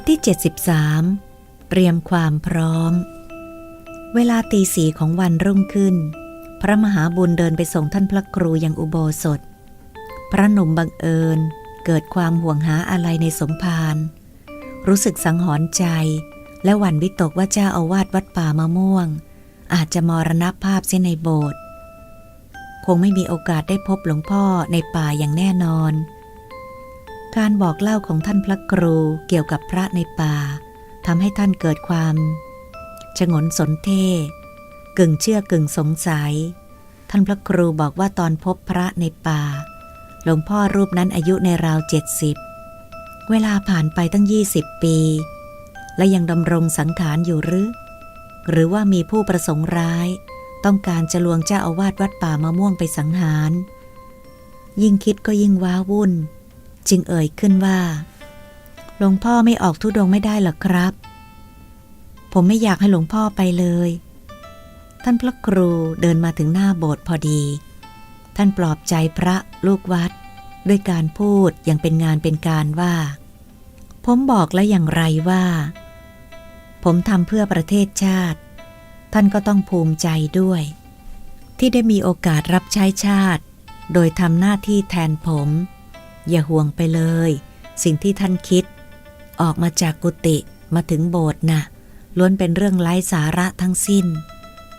บทที่ 73 เตรียมความพร้อม เวลาตีสีของวันรุ่งขึ้น พระมหาบุญเดินไปส่งท่านพระครูยังอุโบสถ พระหนุ่มบังเอิญเกิดความห่วงหาอะไรในสมภารรู้สึกสังหรณ์ใจ และหวั่นวิตกว่าเจ้าอาวาสวัดป่ามะม่วง อาจจะมรณภาพเสียในโบสถ์คงไม่มีโอกาสได้พบหลวงพ่อในป่าอย่างแน่นอน การบอกเล่าของท่านพระครูเกี่ยวกับพระในป่าทำให้ท่านเกิดความฉงนสนเท่กึ่งเชื่อกึ่งสงสัย ท่านพระครูบอกว่าตอนพบพระในป่า หลวงพ่อรูปนั้นอายุในราวเจ็ดสิบเวลาผ่านไปตั้งยี่สิบปี และยังดำรงสังขารอยู่หรือ หรือว่ามีผู้ประสงค์ร้าย ต้องการจะลวงเจ้าอาวาสวัดป่ามะม่วงไปสังหาร ยิ่งคิดก็ยิ่งว้าวุ่น จึงเอ่ยขึ้นว่าหลวงพ่อไม่ออกทุดงไม่ได้หรอกครับ ผมไม่อยากให้หลวงพ่อไปเลย ท่านพระครูเดินมาถึงหน้าโบสถ์พอดี ท่านปลอบใจพระลูกวัด ด้วยการพูดอย่างเป็นงานเป็นการว่า ผมบอกแล้วอย่างไรว่า ผมทำเพื่อประเทศชาติ ท่านก็ต้องภูมิใจด้วย ที่ได้มีโอกาสรับใช้ชาติ โดยทำหน้าที่แทนผม อย่าห่วงไปเลย สิ่งที่ท่านคิด ออกมาจากกุฏิมาถึงโบสถ์น่ะล้วนเป็นเรื่องไร้สาระทั้งสิ้น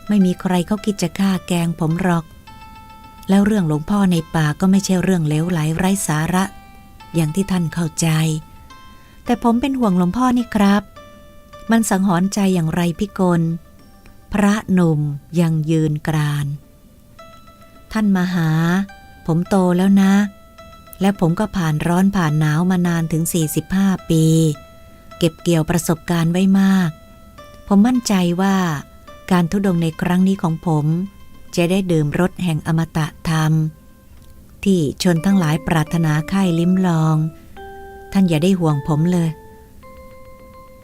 ไม่มีใครเขาคิดจะฆ่าแกลงผมหรอก แล้วเรื่องหลวงพ่อในป่าก็ไม่ใช่เรื่องเลวไหลไร้สาระ อย่างที่ท่านเข้าใจ แต่ผมเป็นห่วงหลวงพ่อนี่ครับ มันสังหรณ์ใจอย่างไรพิกล พระหนุ่มยังยืนกราน ท่านมาหา ผมโตแล้วนะ และผมก็ผ่านร้อนผ่านหนาวมานานถึง 45 ปี เก็บเกี่ยวประสบการณ์ไว้มาก ผมมั่นใจว่า การทุดงในครั้งนี้ของผม จะได้ดื่มรสแห่งอมตะธรรม ที่ชนทั้งหลายปรารถนาค่ายลิ้มลอง ท่านอย่าได้ห่วงผมเลย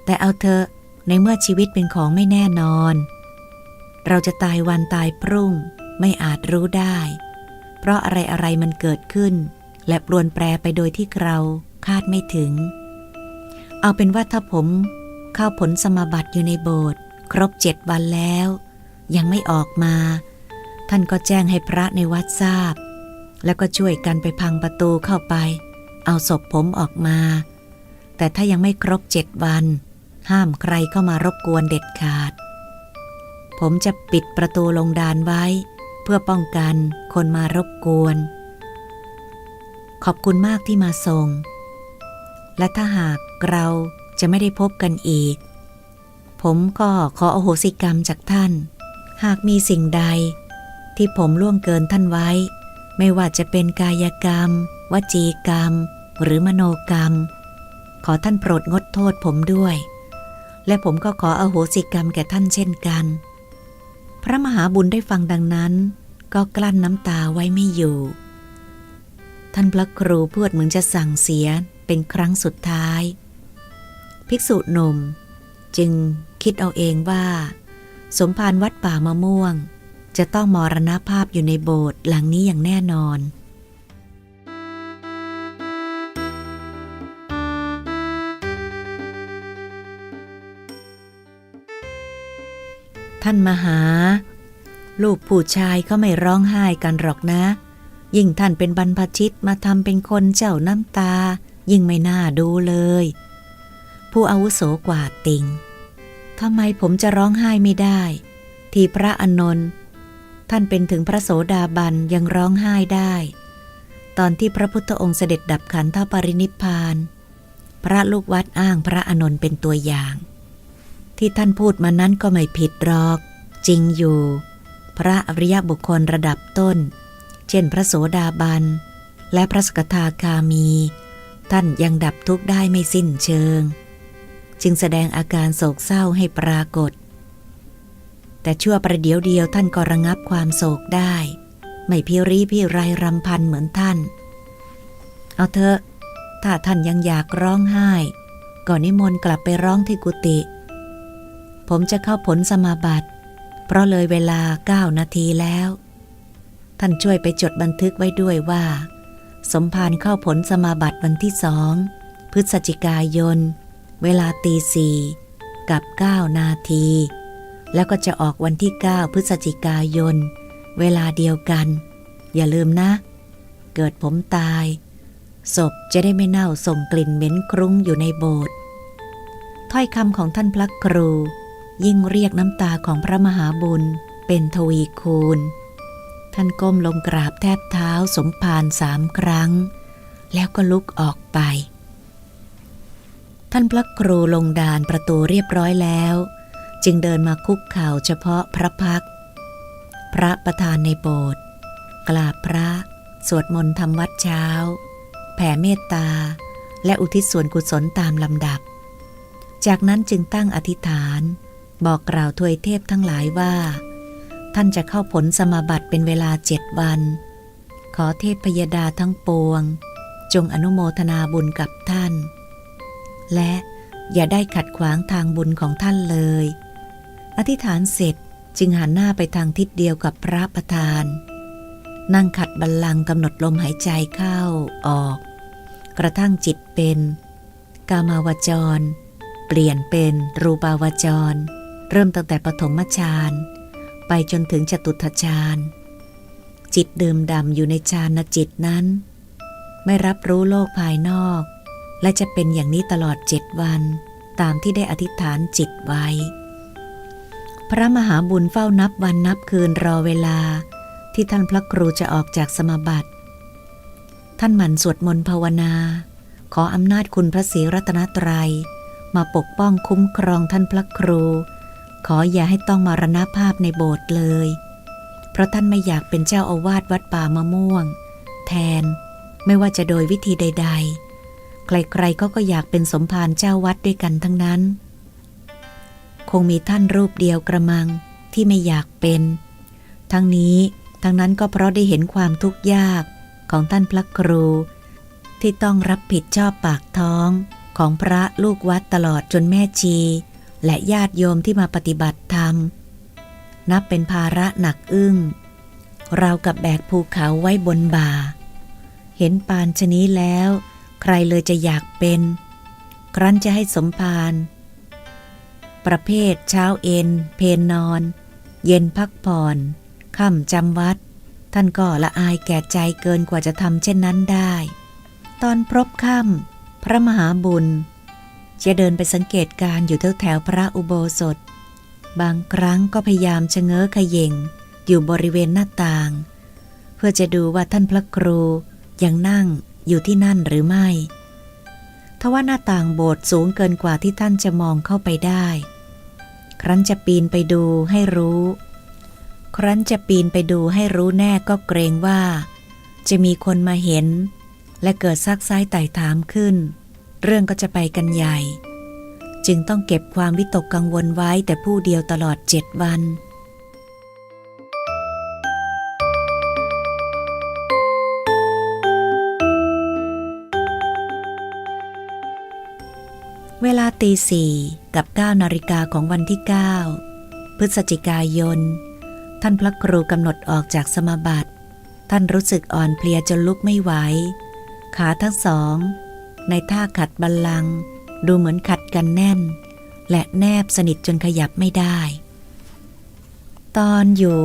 แต่เอาเถอะในเมื่อชีวิตเป็นของไม่แน่นอน เราจะตายวันตายพรุ่ง ไม่อาจรู้ได้ เพราะอะไรอะไรมันเกิดขึ้น และปรวนแปรไปโดยที่เราคาดไม่ถึง เอาเป็นว่าถ้าผมเข้าผลสมาบัติอยู่ในโบสถ์ครบเจ็ดวันแล้ว ยังไม่ออกมา ท่านก็แจ้งให้พระในวัดทราบ แล้วก็ช่วยกันไปพังประตูเข้าไป เอาศพผมออกมา แต่ถ้ายังไม่ครบเจ็ดวัน ห้ามใครเข้ามารบกวนเด็ดขาด ผมจะปิดประตูลงดานไว้ เพื่อป้องกันคนมารบกวน ขอบคุณมากที่มาส่ง และถ้าหากเราจะไม่ได้พบกันอีก ผมก็ขออโหสิกรรมจากท่าน หากมีสิ่งใด ที่ผมล่วงเกินท่านไว้ ไม่ว่าจะเป็นกายกรรม วจีกรรม หรือมโนกรรม ขอท่านโปรดงดโทษผมด้วย และผมก็ขออโหสิกรรมแก่ท่านเช่นกัน พระมหาบุญได้ฟังดังนั้น ก็กลั้นน้ำตาไว้ไม่อยู่ ท่านพระครูพูดเหมือนจะสั่งเสียเป็นครั้งสุดท้าย ภิกษุหนุ่ม จึงคิดเอาเองว่า สมภารวัดป่ามะม่วง จะต้องมรณภาพอยู่ในโบสถ์หลังนี้อย่างแน่นอน ท่านมหา ลูกผู้ชายเขาไม่ร้องไห้กันหรอกนะ ยิ่งท่านเป็นบรรพชิตมาทำเป็นคนเจ้าน้ำตา ยิ่งไม่น่าดูเลย ผู้อาวุโสกว่าติงทำไมผมจะร้องไห้ไม่ได้ ที่พระอนนท์ท่านเป็นถึงพระโสดาบันยังร้องไห้ได้ ตอนที่พระพุทธองค์เสด็จดับขันธปรินิพพาน พระลูกวัดอ้างพระอนนท์เป็นตัวอย่าง ที่ท่านพูดมานั้นก็ไม่ผิดหรอก จริงอยู่ พระอริยบุคคลระดับต้น เช่นพระโสดาบัน และพระสกทาคามี ท่านยังดับทุกข์ได้ไม่สิ้นเชิง จึงแสดงอาการโศกเศร้าให้ปรากฏ แต่ชั่วประเดี๋ยวเดียวท่านก็ระงับความโศกได้ ไม่พิรีพิไรรำพันเหมือนท่าน เอาเถอะถ้าท่านยังอยากร้องไห้ก่อนนิมนต์กลับไปร้องที่กุฏิผมจะเข้าผลสมาบัติ เพราะเลยเวลาเก้านาทีแล้ว ท่านช่วยไปจดบันทึกไว้ด้วยว่า สมภารเข้าผลสมาบัติวันที่สอง พฤศจิกายน เวลาตีสี่กับ 9 นาที แล้วก็จะออกวันที่ 9 พฤศจิกายน เวลาเดียวกัน อย่าลืมนะ เกิดผมตาย ศพจะได้ไม่เน่าส่งกลิ่นเหม็นครุ้งอยู่ในโบสถ์ถ้อยคำของท่านพระครู ยิ่งเรียกน้ำตาของพระมหาบุญเป็นทวีคูณ ท่านก้มลงกราบแทบเท้าสมภารสามครั้ง แล้วก็ลุกออกไป ท่านพระครูลงดานประตูเรียบร้อยแล้ว จึงเดินมาคุกเข่าเฉพาะพระพัก พระประธานในโบสถ์กราบพระ สวดมนต์ทำวัดเช้า แผ่เมตตา และอุทิศส่วนกุศลตามลำดับ จากนั้นจึงตั้งอธิษฐาน บอกกล่าวทวยเทพทั้งหลายว่า ท่านจะเข้าผลสมาบัติเป็นเวลาเจ็ดวัน ขอเทพพยดาทั้งปวง จงอนุโมทนาบุญกับท่าน และอย่าได้ขัดขวางทางบุญของท่านเลย อธิษฐานเสร็จจึงหันหน้าไปทางทิศเดียวกับพระประธาน นั่งขัดบัลลังก์กำหนดลมหายใจเข้าออก กระทั่งจิตเป็น กามาวจร เปลี่ยนเป็นรูปาวจร เริ่มตั้งแต่ปฐมฌาน ไปจนถึงจตุทฌานจิตดื่มดำอยู่ในฌานจิตนั้น ไม่รับรู้โลกภายนอก และจะเป็นอย่างนี้ตลอดเจ็ดวันตามที่ได้อธิษฐานจิตไว้ พระมหาบุญเฝ้านับวันนับคืนรอเวลา ที่ท่านพระครูจะออกจากสมาบัติ ท่านหมั่นสวดมนต์ภาวนา ขออำนาจคุณพระศรีรัตนตรัย มาปกป้องคุ้มครองท่านพระครู ขออย่าให้ต้องมารณภาพในโบสถ์เลย เพราะท่านไม่อยากเป็นเจ้าอาวาสวัดป่ามะม่วง แทน ไม่ว่าจะโดยวิธีใด ๆ ใครๆก็ก็อยากเป็นสมภารเจ้าวัดด้วยกันทั้งนั้น คงมีท่านรูปเดียวกระมังที่ไม่อยากเป็น ทั้งนี้ทั้งนั้นก็เพราะได้เห็นความทุกข์ยากของท่านพระครู ที่ต้องรับผิดชอบปากท้องของพระลูกวัดตลอดจนแม่ชี และญาติโยมที่มาปฏิบัติธรรม นับเป็นภาระหนักอึ้ง เรากับแบกภูเขาไว้บนบ่า เห็นปานชนี้แล้ว ใครเลยจะอยากเป็น ครั้นจะให้สมภารประเภทเช้าเอ็น เพนนอน เย็นพักผ่อนค่ำจำวัด ท่านก็ละอายแก่ใจเกินกว่าจะทำเช่นนั้นได้ ตอนพรบค่ำพระมหาบุญ จะเดินไปสังเกตการอยู่แถวแถวพระอุโบสถ บางครั้งก็พยายามชะเง้อขย่งอยู่บริเวณหน้าต่าง เพื่อจะดูว่าท่านพระครูยังนั่งอยู่ที่นั่นหรือไม่ทว่าหน้าต่างโบสถ์สูงเกินกว่าที่ท่านจะมองเข้าไปได้ ครั้นจะปีนไปดูให้รู้ ครั้นจะปีนไปดูให้รู้แน่ก็เกรงว่า จะมีคนมาเห็น และเกิดซักซ้ายไต่ถามขึ้น เรื่องก็จะไปกันใหญ่ จึงต้องเก็บความวิตกกังวลไว้แต่ผู้เดียวตลอดเจ็ดวัน เวลาตีสี่กับ9นาฬิกาของวันที่9พฤศจิกายน ท่านพระครูกำหนดออกจากสมาบัติ ท่านรู้สึกอ่อนเพลียจนลุกไม่ไหว ขาทั้งสอง ในท่าขัดบัลลังก์ดูเหมือนขัดกันแน่น และแนบสนิทจนขยับไม่ได้ ตอนอยู่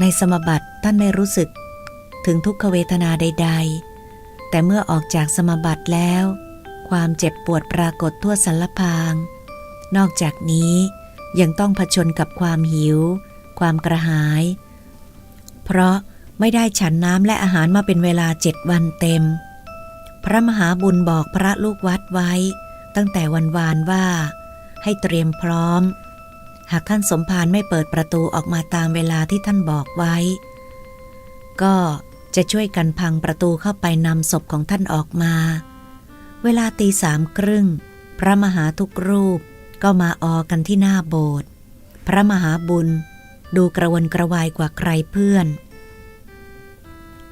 ในสมาบัติท่านไม่รู้สึก ถึงทุกขเวทนาใด ๆ แต่เมื่อออกจากสมาบัติแล้ว ความเจ็บปวดปรากฏทั่วสารพาง นอกจากนี้ยังต้องผชนกับความหิว ความกระหาย เพราะไม่ได้ฉันน้ำและอาหารมาเป็นเวลาเจ็ดวันเต็ม พระมหาบุญบอกพระลูกวัดไว้ ตั้งแต่วันวานว่า ให้เตรียมพร้อม หากท่านสมภารไม่เปิดประตูออกมาตามเวลาที่ท่านบอกไว้ ก็จะช่วยกันพังประตูเข้าไปนำศพของท่านออกมา เวลาตีสามครึ่ง พระมหาทุกรูปก็มาออกันที่หน้าโบสถ์พระมหาบุญดูกระวนกระวายกว่าใครเพื่อน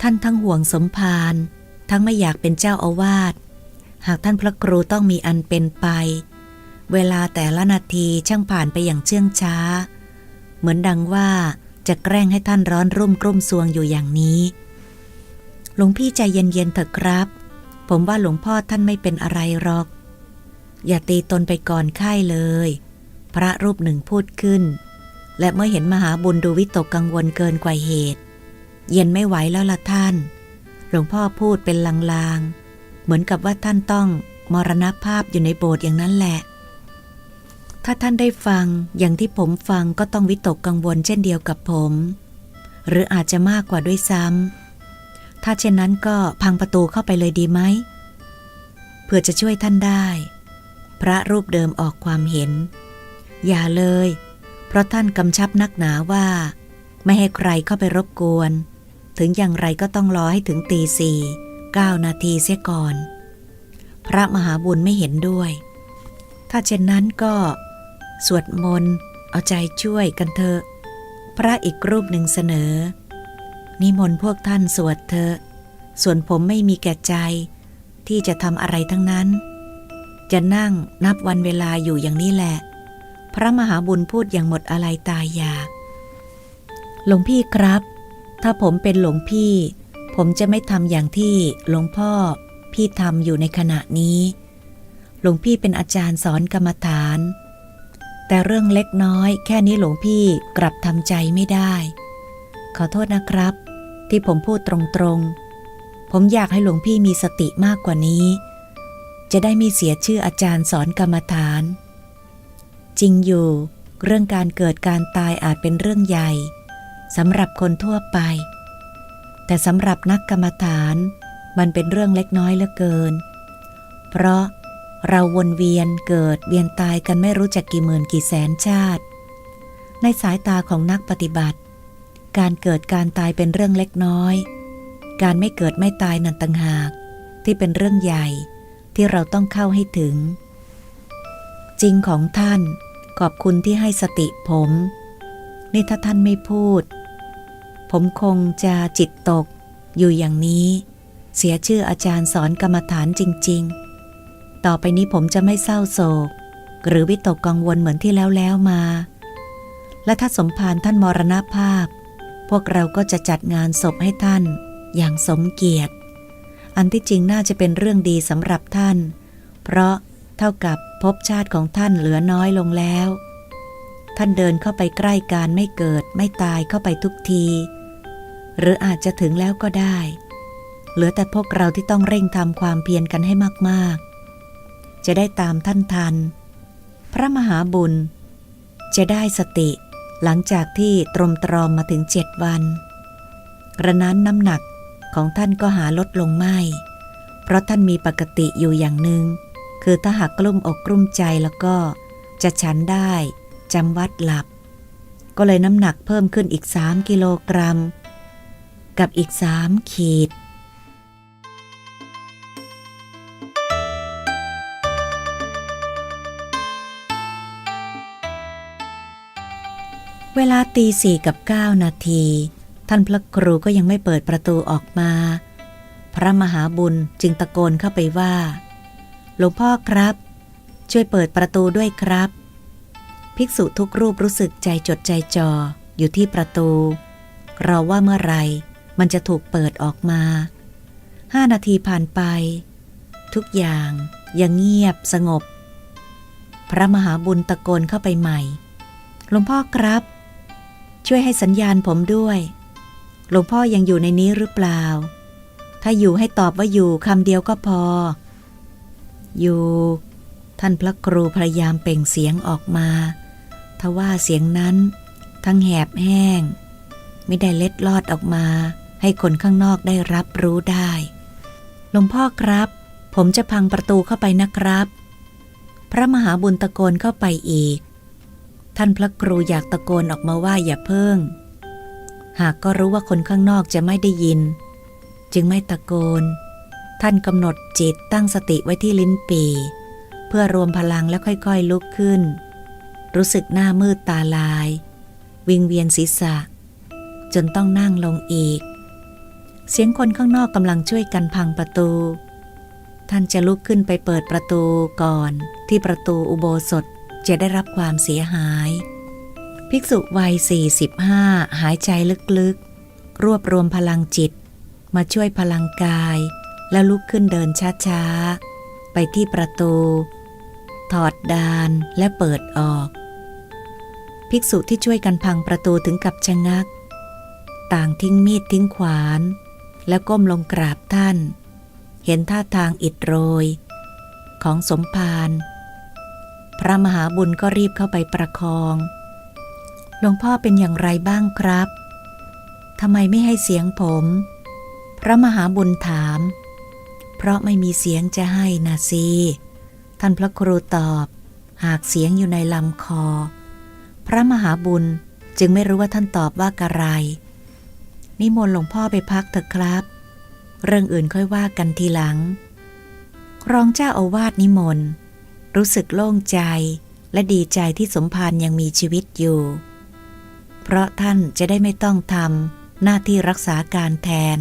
ท่านทั้งห่วงสมภาร ทั้งไม่อยากเป็นเจ้าอาวาส หากท่านพระครูต้องมีอันเป็นไป เวลาแต่ละนาทีช่างผ่านไปอย่างเชื่องช้า เหมือนดังว่าจะแกล้งให้ท่านร้อนรุ่มกลุ่มซวงอยู่อย่างนี้ หลวงพี่ใจเย็นๆเถอะครับ ผมว่าหลวงพ่อท่านไม่เป็นอะไรหรอก อย่าตีตนไปก่อนไข้เลย พระรูปหนึ่งพูดขึ้น และเมื่อเห็นมหาบุญดูวิตกกังวลเกินกว่าเหตุ เย็นไม่ไหวแล้วละท่าน หลวงพ่อพูดเป็นลางๆ เหมือนกับว่าท่านต้องมรณภาพอยู่ในโบสถ์อย่างนั้นแหละ ถ้าท่านได้ฟังอย่างที่ผมฟังก็ต้องวิตกกังวลเช่นเดียวกับผม หรืออาจจะมากกว่าด้วยซ้ำ ถ้าเช่นนั้นก็พังประตูเข้าไปเลยดีไหม เพื่อจะช่วยท่านได้ พระรูปเดิมออกความเห็น อย่าเลย เพราะท่านกำชับนักหนาว่า ไม่ให้ใครเข้าไปรบกวน ถึงอย่างไรก็ต้องรอให้ถึงตีสี่เก้านาทีเสียก่อน พระมหาบุญไม่เห็นด้วย ถ้าเช่นนั้นก็ สวดมนต์เอาใจช่วยกันเถอะ พระอีกรูปหนึ่งเสนอ นิมนต์พวกท่านสวดเถอะ ส่วนผมไม่มีแก่ใจ ที่จะทำอะไรทั้งนั้น จะนั่งนับวันเวลาอยู่อย่างนี้แหละ พระมหาบุญพูดอย่างหมดอะไรตายอยาก หลวงพี่ครับ ถ้าผมเป็นหลวงพี่ ผมจะไม่ทำอย่างที่หลวงพ่อพี่ทำอยู่ในขณะนี้ หลวงพี่เป็นอาจารย์สอนกรรมฐาน แต่เรื่องเล็กน้อยแค่นี้หลวงพี่กลับทำใจไม่ได้ ขอโทษนะครับ ที่ผมพูดตรงๆ ผมอยากให้หลวงพี่มีสติมากกว่านี้ จะได้มีเสียชื่ออาจารย์สอนกรรมฐาน จริงอยู่ เรื่องการเกิดการตายอาจเป็นเรื่องใหญ่ สำหรับคนทั่วไป แต่สำหรับนักกรรมฐาน มันเป็นเรื่องเล็กน้อยเหลือเกิน เพราะเราวนเวียนเกิดเวียนตายกันไม่รู้จักกี่หมื่นกี่แสนชาติ ในสายตาของนักปฏิบัติ การเกิดการตายเป็นเรื่องเล็กน้อย การไม่เกิดไม่ตายนั่นต่างหาก ที่เป็นเรื่องใหญ่ที่เราต้องเข้าให้ถึง จริงของท่านขอบคุณที่ให้สติผม นี่ถ้าท่านไม่พูด ผมคงจะจิตตก อยู่อย่างนี้ เสียชื่ออาจารย์สอนกรรมฐานจริง ๆ ต่อไปนี้ผมจะไม่เศร้าโศก หรือวิตกกังวลเหมือนที่แล้วแล้วมา และถ้าสมภารท่านมรณภาพ พวกเราก็จะจัดงานศพให้ท่านอย่างสมเกียรติ อันที่จริงน่าจะเป็นเรื่องดีสำหรับท่าน เพราะเท่ากับภพชาติของท่านเหลือน้อยลงแล้ว ท่านเดินเข้าไปใกล้การไม่เกิดไม่ตายเข้าไปทุกที หรืออาจจะถึงแล้วก็ได้ เหลือแต่พวกเราที่ต้องเร่งทำความเพียรกันให้มากๆ จะได้ตามท่านทัน พระมหาบุญ จะได้สติหลังจากที่ตรมตรอมมาถึงเจ็ดวันกระนั้นน้ำหนักของท่านก็หาลดลงไม่ เพราะท่านมีปกติอยู่อย่างหนึง่ง คือถ้าหากกลุ้มอกกลุ้มใจแล้วก็จะฉันได้จำวัดหลับ ก็เลยน้ำหนักเพิ่มขึ้นอีกสามกิโลกรัม กับอีกสามขีด เวลาตีสี่กับเก้านาที ท่านพระครูก็ยังไม่เปิดประตูออกมา พระมหาบุญจึงตะโกนเข้าไปว่า หลวงพ่อครับ ช่วยเปิดประตูด้วยครับ ภิกษุทุกรูปรู้สึกใจจดใจจ่ออยู่ที่ประตูรอว่าเมื่อไหร มันจะถูกเปิดออกมา ห้านาทีผ่านไป ทุกอย่างยังเงียบสงบ พระมหาบุญตะโกนเข้าไปใหม่ หลวงพ่อครับ ช่วยให้สัญญาณผมด้วย หลวงพ่อยังอยู่ในนี้หรือเปล่า ถ้าอยู่ให้ตอบว่าอยู่คำเดียวก็พอ อยู่ ท่านพระครูพยายามเปล่งเสียงออกมาทว่าเสียงนั้น ทั้งแหบแห้ง ไม่ได้เล็ดลอดออกมา ให้คนข้างนอกได้รับรู้ได้ หลวงพ่อครับ ผมจะพังประตูเข้าไปนะครับ พระมหาบุญตะโกนเข้าไปอีก ท่านพระครูอยากตะโกนออกมาว่าอย่าเพิ่ง หากก็รู้ว่าคนข้างนอกจะไม่ได้ยิน จึงไม่ตะโกน ท่านกำหนดจิตตั้งสติไว้ที่ลิ้นปี เพื่อรวมพลังแล้วค่อยๆลุกขึ้น รู้สึกหน้ามืดตาลาย วิงเวียนศีรษะจนต้องนั่งลงอีก เสียงคนข้างนอกกำลังช่วยกันพังประตู ท่านจะลุกขึ้นไปเปิดประตูก่อนที่ประตูอุโบสถจะได้รับความเสียหาย ภิกษุวัย 45 หายใจลึกๆ รวบรวมพลังจิต มาช่วยพลังกาย แล้วลุกขึ้นเดินช้าๆ ไปที่ประตู ถอดดานและเปิดออก ภิกษุที่ช่วยกันพังประตูถึงกับชะงัก ต่างทิ้งมีดทิ้งขวาน แล้วก้มลงกราบท่าน เห็นท่าทางอิดโรย ของสมภารพระมหาบุญก็รีบเข้าไปประคอง หลวงพ่อเป็นอย่างไรบ้างครับ ทำไมไม่ให้เสียงผม พระมหาบุญถาม เพราะไม่มีเสียงจะให้นะสิท่านพระครูตอบ หากเสียงอยู่ในลำคอ พระมหาบุญจึงไม่รู้ว่าท่านตอบว่ากะไร นิมนต์หลวงพ่อไปพักเถอะครับ เรื่องอื่นค่อยว่ากันทีหลัง รองเจ้าอาวาสนิมนต์ รู้สึกโล่งใจและดีใจที่สมภารยังมีชีวิตอยู่ เพราะท่านจะได้ไม่ต้องทำหน้าที่รักษาการแทน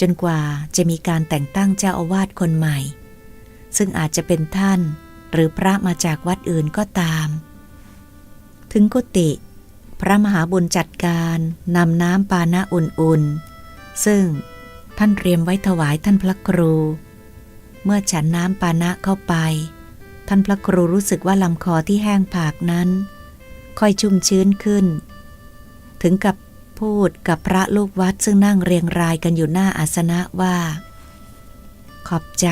จนกว่าจะมีการแต่งตั้งเจ้าอาวาสคนใหม่ ซึ่งอาจจะเป็นท่านหรือพระมาจากวัดอื่นก็ตาม ถึงกุฏิ พระมหาบุญจัดการนำน้ำปานะอุ่นๆ ซึ่งท่านเตรียมไว้ถวายท่านพระครู เมื่อฉันน้ำปานะเข้าไป ท่านพระครูรู้สึกว่าลำคอที่แห้งผากนั้น ค่อยชุ่มชื้นขึ้น ถึงกับพูดกับพระลูกวัดซึ่งนั่งเรียงรายกันอยู่หน้าอาสนะว่า ขอบใจ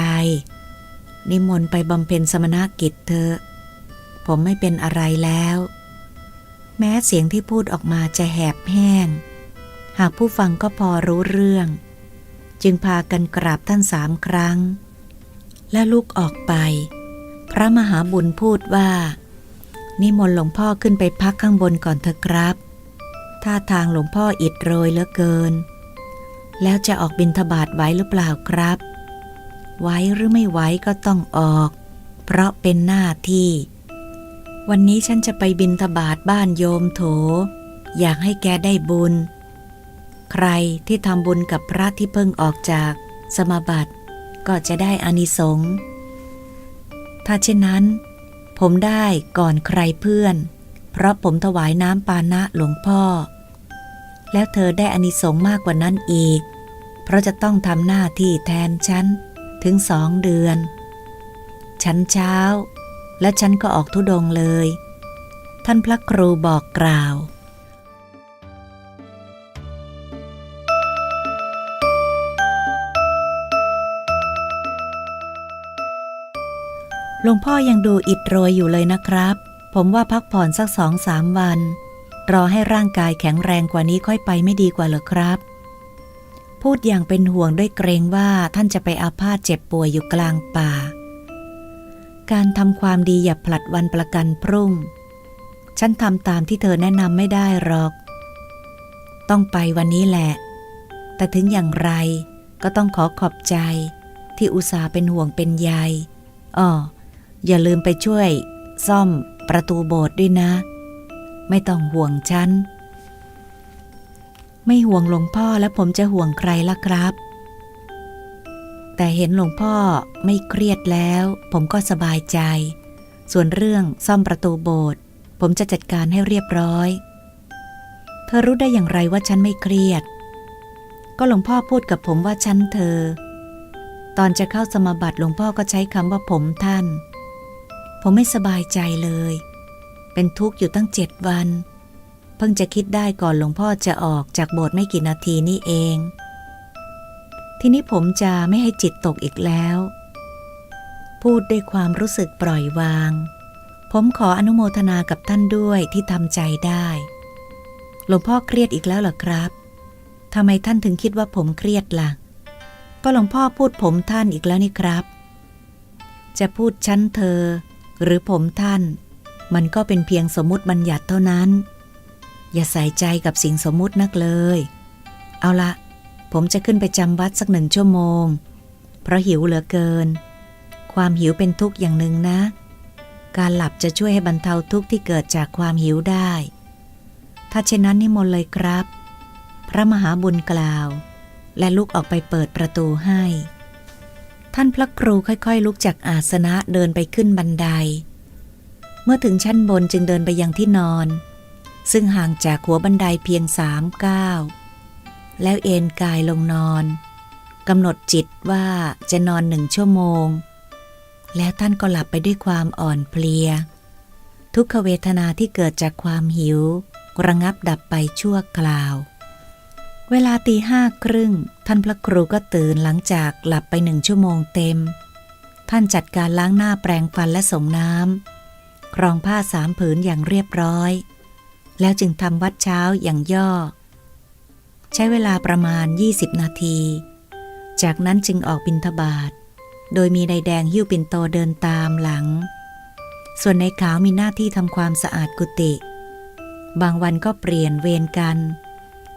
นิมนต์ไปบำเพ็ญสมณกิจเถอะ ผมไม่เป็นอะไรแล้ว แม้เสียงที่พูดออกมาจะแหบแห้ง หากผู้ฟังก็พอรู้เรื่อง จึงพากันกราบท่านสามครั้ง และลุกออกไป พระมหาบุญพูดว่า นิมนต์หลวงพ่อขึ้นไปพักข้างบนก่อนเถอะครับ ท่าทางหลวงพ่ออิดโรยเหลือเกิน แล้วจะออกบินทบาทไว้หรือเปล่าครับ ไว้หรือไม่ไว้ก็ต้องออก เพราะเป็นหน้าที่ วันนี้ฉันจะไปบินทบาทบ้านโยมโถ อยากให้แกได้บุญ ใครที่ทำบุญกับพระที่เพิ่งออกจากสมาบัติก็จะได้อานิสงส์ถ้าเช่นนั้น ผมได้ก่อนใครเพื่อน เพราะผมถวายน้ำปานะหลวงพ่อ แล้วเธอได้อานิสงส์มากกว่านั้นอีก เพราะจะต้องทำหน้าที่แทนฉันถึงสองเดือน ฉันเช้า และฉันก็ออกทุดงเลย ท่านพระครูบอกกล่าวหลวงพ่อยังดูอิดโรยอยู่เลยนะครับ ผมว่าพักผ่อนสักสองสามวัน รอให้ร่างกายแข็งแรงกว่านี้ค่อยไปไม่ดีกว่าเหรอครับ พูดอย่างเป็นห่วงด้วยเกรงว่าท่านจะไปอาพาธเจ็บป่วยอยู่กลางป่า การทำความดีอย่าผลัดวันประกันพรุ่ง ฉันทำตามที่เธอแนะนำไม่ได้หรอก ต้องไปวันนี้แหละ แต่ถึงอย่างไรก็ต้องขอขอบใจที่อุตส่าห์เป็นห่วงเป็นใยอ้ออย่าลืมไปช่วย ซ่อมประตูโบสถ์ด้วยนะ ไม่ต้องห่วงฉัน ไม่ห่วงหลวงพ่อแล้วผมจะห่วงใครล่ะครับ แต่เห็นหลวงพ่อไม่เครียดแล้ว ผมก็สบายใจ ส่วนเรื่องซ่อมประตูโบสถ์ผมจะจัดการให้เรียบร้อย เธอรู้ได้อย่างไรว่าฉันไม่เครียด ก็หลวงพ่อพูดกับผมว่าฉันเธอ ตอนจะเข้าสมาบัติหลวงพ่อก็ใช้คำว่าผมท่าน ผมไม่สบายใจเลย เป็นทุกข์อยู่ตั้งเจ็ดวัน เพิ่งจะคิดได้ก่อนหลวงพ่อจะออกจากโบสถ์ไม่กี่นาทีนี่เอง ทีนี้ผมจะไม่ให้จิตตกอีกแล้ว พูดด้วยความรู้สึกปล่อยวาง ผมขออนุโมทนากับท่านด้วยที่ทำใจได้ หลวงพ่อเครียดอีกแล้วเหรอครับทำไมท่านถึงคิดว่าผมเครียดล่ะ ก็หลวงพ่อพูดผมท่านอีกแล้วนี่ครับ จะพูดชั้นเธอ หรือผมท่าน มันก็เป็นเพียงสมมติบัญญัติเท่านั้น อย่าใส่ใจกับสิ่งสมมตินักเลย เอาละ ผมจะขึ้นไปจำวัดสักหนึ่งชั่วโมง เพราะหิวเหลือเกิน ความหิวเป็นทุกข์อย่างหนึ่งนะ การหลับจะช่วยให้บรรเทาทุกข์ที่เกิดจากความหิวได้ ถ้าเช่นนั้นนิมนต์เลยครับ พระมหาบุญกล่าว และลุกออกไปเปิดประตูให้ ท่านพระครูค่อยๆ ลุกจากอาสนะเดินไปขึ้นบันได เมื่อถึงชั้นบนจึงเดินไปยังที่นอน ซึ่งห่างจากหัวบันไดเพียงสามก้าว แล้วเอนกายลงนอนกำหนดจิตว่าจะนอนหนึ่งชั่วโมง แล้วท่านก็หลับไปด้วยความอ่อนเพลีย ทุกขเวทนาที่เกิดจากความหิว ระงับดับไปชั่วคราว เวลาตีห้าครึ่ง ท่านพระครูก็ตื่นหลังจากหลับไปหนึ่งชั่วโมงเต็ม ท่านจัดการล้างหน้าแปรงฟันและส่งน้ำครองผ้าสามผืนอย่างเรียบร้อย แล้วจึงทำวัดเช้าอย่างย่อ ใช้เวลาประมาณ 20 นาที จากนั้นจึงออกบิณฑบาตโดยมีนายแดงหิ้วปิ่นโตเดินตามหลัง ส่วนนายขาวมีหน้าที่ทำความสะอาดกุฏิบางวันก็เปลี่ยนเวรกัน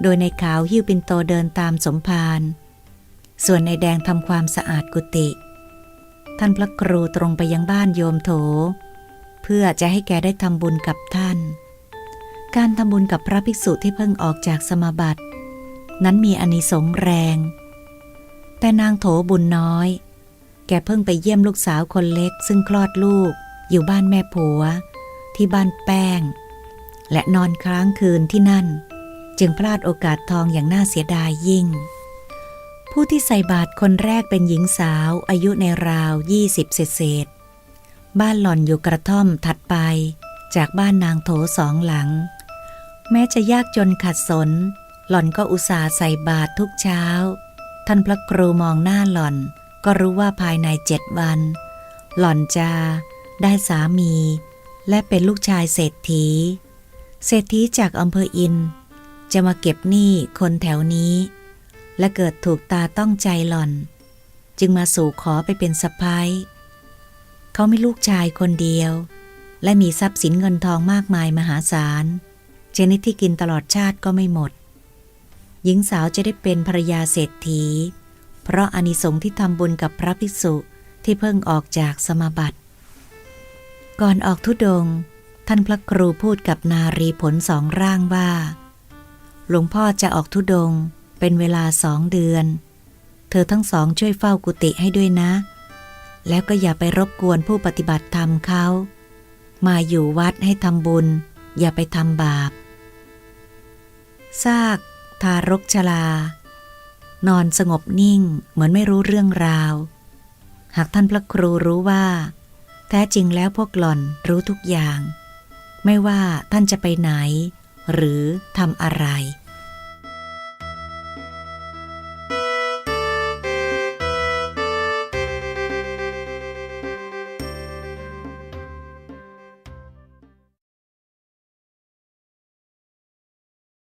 โดยนายขาวหิ้วปิ่นโตเดินตามสมภารส่วนนายแดงทำความสะอาดกุฏิท่านพระครูตรงไปยังบ้านโยมโถ เพื่อจะให้แกได้ทำบุญกับท่าน การทำบุญกับพระภิกษุที่เพิ่งออกจากสมาบัติ นั้นมีอานิสงส์แรง แต่นางโถบุญน้อย แกเพิ่งไปเยี่ยมลูกสาวคนเล็ก ซึ่งคลอดลูก อยู่บ้านแม่ผัว ที่บ้านแป้ง และนอนค้างคืนที่นั่น จึงพลาดโอกาสทองอย่างน่าเสียดายยิ่ง ผู้ที่ใส่บาตรคนแรกเป็นหญิงสาวอายุในราวยี่สิบเศษๆบ้านหล่อนอยู่กระท่อมถัดไป จากบ้านนางโถสองหลัง แม้จะยากจนขัดสน หล่อนก็อุตส่าห์ใส่บาตรทุกเช้า ท่านพระครูมองหน้าหล่อน ก็รู้ว่าภายในเจ็ดวัน หล่อนจะได้สามี และเป็นลูกชายเศรษฐี เศรษฐีจากอำเภออิน จะมาเก็บหนี้คนแถวนี้ และเกิดถูกตาต้องใจหล่อน จึงมาสู่ขอไปเป็นสะพ้ายเขามีลูกชายคนเดียว และมีทรัพย์สินเงินทองมากมายมหาศาลชนิดที่กินตลอดชาติก็ไม่หมด หญิงสาวจะได้เป็นภรยาเศรษฐี เพราะอานิสงส์ที่ทำบุญกับพระภิกษุที่เพิ่งออกจากสมาบัติ ก่อนออกทุดง ท่านพระครูพูดกับนารีผลสองร่างว่า หลวงพ่อจะออกทุดงเป็นเวลาสองเดือน เธอทั้งสองช่วยเฝ้ากุฏิให้ด้วยนะ แล้วก็อย่าไปรบกวนผู้ปฏิบัติธรรมเขา มาอยู่วัดให้ทำบุญ อย่าไปทำบาปซาก ทารกชลา นอนสงบนิ่งเหมือนไม่รู้เรื่องราว หากท่านพระครูรู้ว่า แท้จริงแล้วพวกหล่อนรู้ทุกอย่าง ไม่ว่าท่านจะไปไหน หรือทำอะไร